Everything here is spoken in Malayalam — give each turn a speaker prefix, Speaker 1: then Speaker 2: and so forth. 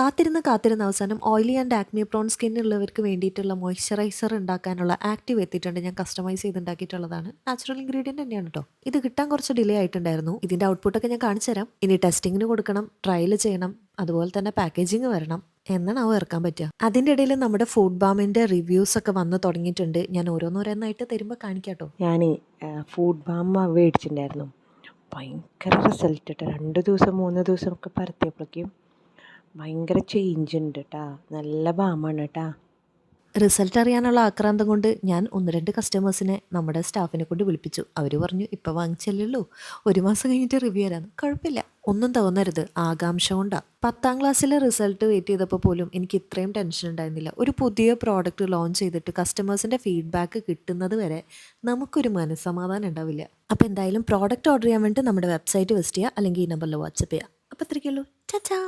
Speaker 1: കാത്തിരുന്ന് കാത്തിരുന്ന അവസാനം ഓയിലി ആൻഡ് ആക്മി പ്രോൺ സ്കിന്നുള്ളവർക്ക് വേണ്ടിയിട്ടുള്ള മോയ്സ്ചറൈസർ ഉണ്ടാക്കാനുള്ള ആക്റ്റീവ് എത്തിയിട്ടുണ്ട്. ഞാൻ കസ്റ്റമൈസ് ചെയ്ത് ഉണ്ടാക്കിയിട്ടുള്ളതാണ് നാച്ചുറൽ ഇൻഗ്രീഡിയന്റ് തന്നെയാണ് കേട്ടോ ഇത് കിട്ടാൻ കുറച്ച് ഡിലേ ആയിട്ടുണ്ടായിരുന്നു. ഇതിന്റെ ഔട്ട്പുട്ടൊക്കെ ഞാൻ കാണിച്ചു തരാം. ഇനി ടെസ്റ്റിങ്ങിന് കൊടുക്കണം ട്രയൽ ചെയ്യണം അതുപോലെ തന്നെ പാക്കേജിങ് വരണം എന്നാണ് അവ ഇറക്കാൻ പറ്റുക. അതിന്റെ ഇടയിൽ നമ്മുടെ ഫുഡ് ബാമിന്റെ റിവ്യൂസ് ഒക്കെ വന്ന് തുടങ്ങിയിട്ടുണ്ട്. ഞാൻ ഓരോന്നോരോന്നായിട്ട് തരുമ്പോൾ കാണിക്കാട്ടോ
Speaker 2: ഞാൻ ഫുഡ് ബാം മേടിച്ചിട്ടുണ്ടായിരുന്നു. ഭയങ്കര റിസൾട്ട് രണ്ട് ദിവസം മൂന്ന് ദിവസം ഒക്കെ പരത്തിയപ്പോഴേക്കും ഭയങ്കര ചേഞ്ച് ഉണ്ട് കേട്ടാ നല്ല ബാമാണ് കേട്ടാ
Speaker 1: റിസൾട്ട് അറിയാനുള്ള ആക്രാന്തം കൊണ്ട് ഞാൻ ഒന്ന് രണ്ട് കസ്റ്റമേഴ്സിനെ നമ്മുടെ സ്റ്റാഫിനെ കൊണ്ട് വിളിപ്പിച്ചു. അവർ പറഞ്ഞു ഇപ്പം വാങ്ങിച്ചല്ലേ ഒരു മാസം കഴിഞ്ഞിട്ട് റിവ്യൂ തരാം കുഴപ്പമില്ല. ഒന്നും തോന്നരുത് ആകാംക്ഷ കൊണ്ടാണ് പത്താം ക്ലാസ്സിലെ റിസൾട്ട് വെയിറ്റ് ചെയ്തപ്പോൾ പോലും എനിക്ക് ഇത്രയും ടെൻഷൻ ഉണ്ടായിരുന്നില്ല. ഒരു പുതിയ പ്രോഡക്റ്റ് ലോഞ്ച് ചെയ്തിട്ട് കസ്റ്റമേഴ്സിന്റെ ഫീഡ്ബാക്ക് കിട്ടുന്നത് വരെ നമുക്കൊരു മനസ്സമാധാനം ഉണ്ടാവില്ല. അപ്പോൾ എന്തായാലും പ്രോഡക്റ്റ് ഓർഡർ ചെയ്യാൻ വേണ്ടി നമ്മുടെ വെബ്സൈറ്റ് വിസിറ്റ് ചെയ്യുക അല്ലെങ്കിൽ ഈ നമ്പറിൽ വാട്സപ്പ് ചെയ്യുക അപ്പോൾ ഇത്രയ്ക്കുള്ളൂ ചാ